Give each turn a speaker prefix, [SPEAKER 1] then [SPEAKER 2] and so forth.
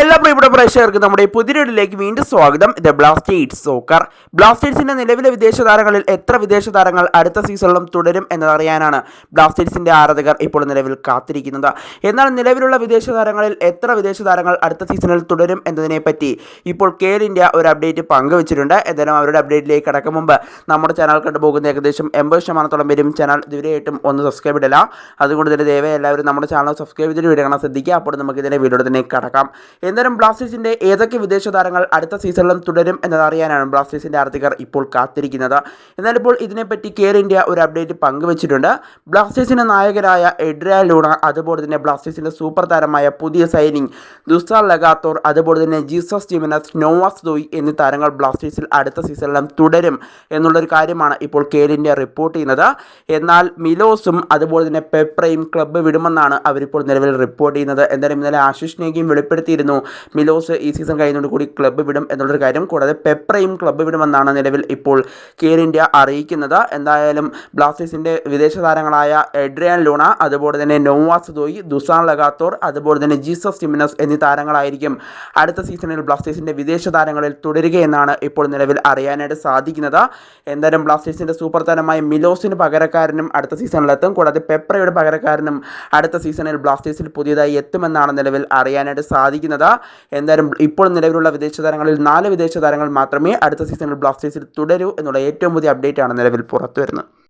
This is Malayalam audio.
[SPEAKER 1] എല്ലാ പ്രിയപ്പെട്ട പ്രേക്ഷകർക്കും നമ്മുടെ പുതിയൊരിലേക്ക് വീണ്ടും സ്വാഗതം. ദ ബ്ലാസ്റ്റേഴ്സ് സോക്കർ ബ്ലാസ്റ്റേഴ്സിന്റെ നിലവിലെ വിദേശ താരങ്ങളിൽ എത്ര വിദേശ താരങ്ങൾ അടുത്ത സീസണിലും തുടരും എന്നതറിയാനാണ് ബ്ലാസ്റ്റേഴ്സിന്റെ ആരാധകർ ഇപ്പോൾ നിലവിൽ കാത്തിരിക്കുന്നത്. എന്നാൽ നിലവിലുള്ള വിദേശ താരങ്ങളിൽ എത്ര വിദേശ താരങ്ങൾ അടുത്ത സീസണിൽ തുടരും എന്നതിനെപ്പറ്റി ഇപ്പോൾ കെയർ ഇന്ത്യ ഒരു അപ്ഡേറ്റ് പങ്കുവച്ചിട്ടുണ്ട്. എന്തായാലും അവരുടെ അപ്ഡേറ്റിലേക്ക് കടക്കും മുമ്പ് നമ്മുടെ ചാനൽ കണ്ടുപോകുന്ന ഏകദേശം എൺപത് ശതമാനത്തോളം പേരും ചാനൽ ഇതുവരെയായിട്ടും ഒന്ന് സബ്സ്ക്രൈബ് ഇടില്ല അതുകൊണ്ട് തന്നെ ദയവായി എല്ലാവരും നമ്മുടെ ചാനൽ സബ്സ്ക്രൈബ് ചെയ്തിട്ട് വീഡിയോ കാണാൻ ശ്രദ്ധിക്കുക. അപ്പോൾ നമുക്ക് ഇതിനെ വീഡിയോ തന്നെ കടക്കാം. എന്തായാലും ബ്ലാസ്റ്റേഴ്സിന്റെ ഏതൊക്കെ വിദേശ താരങ്ങൾ അടുത്ത സീസണിലും തുടരും എന്നതറിയാനാണ് ബ്ലാസ്റ്റേഴ്സിന്റെ ആർത്തികർ ഇപ്പോൾ കാത്തിരിക്കുന്നത്. എന്നാൽ ഇപ്പോൾ ഇതിനെപ്പറ്റി കെയർ ഇന്ത്യ ഒരു അപ്ഡേറ്റ് പങ്കുവച്ചിട്ടുണ്ട്. ബ്ലാസ്റ്റേഴ്സിന്റെ നായകരായ എഡ്രിയ ലൂണ അതുപോലെ തന്നെ ബ്ലാസ്റ്റേഴ്സിന്റെ സൂപ്പർ താരമായ പുതിയ സൈനിങ് ദുസാർ ലഗാത്തോർ അതുപോലെ തന്നെ ജീസസ് ജിമിനസ് നോവാസ് ദോയി എന്നീ താരങ്ങൾ ബ്ലാസ്റ്റേഴ്സിൽ അടുത്ത സീസണിലും തുടരും എന്നുള്ളൊരു കാര്യമാണ് ഇപ്പോൾ കെയർ ഇന്ത്യ റിപ്പോർട്ട് ചെയ്യുന്നത്. എന്നാൽ മിലോസും അതുപോലെ തന്നെ പെപ്രയും ക്ലബ്ബ് വിടുമെന്നാണ് അവരിപ്പോൾ നിലവിൽ റിപ്പോർട്ട് ചെയ്യുന്നത്. എന്തായാലും ഇന്നലെ ആശിഷ് നേഗിയും വെളിപ്പെടുത്തിയിരുന്നു മിലോസ് ഈ സീസൺ കഴിഞ്ഞതോട് കൂടി ക്ലബ്ബ് വിടും എന്നുള്ളൊരു കാര്യം. കൂടാതെ പെപ്രയും ക്ലബ്ബ് വിടുമെന്നാണ് നിലവിൽ ഇപ്പോൾ കെയർ ഇന്ത്യ അറിയിക്കുന്നത്. എന്തായാലും ബ്ലാസ്റ്റേഴ്സിന്റെ വിദേശ താരങ്ങളായ എഡ്രിയാൻ ലൂണ അതുപോലെ തന്നെ നോവാസ് ദോയി ദുസാൻ ലഗാത്തോർ അതുപോലെ തന്നെ ജീസസ് ടിമിനസ് എന്നീ താരങ്ങളായിരിക്കും അടുത്ത സീസണിൽ ബ്ലാസ്റ്റേഴ്സിന്റെ വിദേശ താരങ്ങളിൽ തുടരുകയെന്നാണ് ഇപ്പോൾ നിലവിൽ അറിയാനായിട്ട് സാധിക്കുന്നത്. എന്തായാലും ബ്ലാസ്റ്റേഴ്സിന്റെ സൂപ്പർ താരമായ മിലോസിന് പകരക്കാരനും അടുത്ത സീസണിലെത്തും. കൂടാതെ പെപ്രയുടെ പകരക്കാരനും അടുത്ത സീസണിൽ ബ്ലാസ്റ്റേഴ്സിൽ പുതിയതായി എത്തുമെന്നാണ് നിലവിൽ അറിയാനായിട്ട് സാധിക്കുന്നത്. എന്തായാലും ഇപ്പോൾ നിലവിലുള്ള വിദേശ താരങ്ങളിൽ നാല് വിദേശ താരങ്ങൾ മാത്രമേ അടുത്ത സീസണിൽ ബ്ലാസ്റ്റേഴ്സിൽ തുടരൂ എന്നുള്ള ഏറ്റവും പുതിയ അപ്ഡേറ്റ് ആണ് നിലവിൽ പുറത്തു വരുന്നത്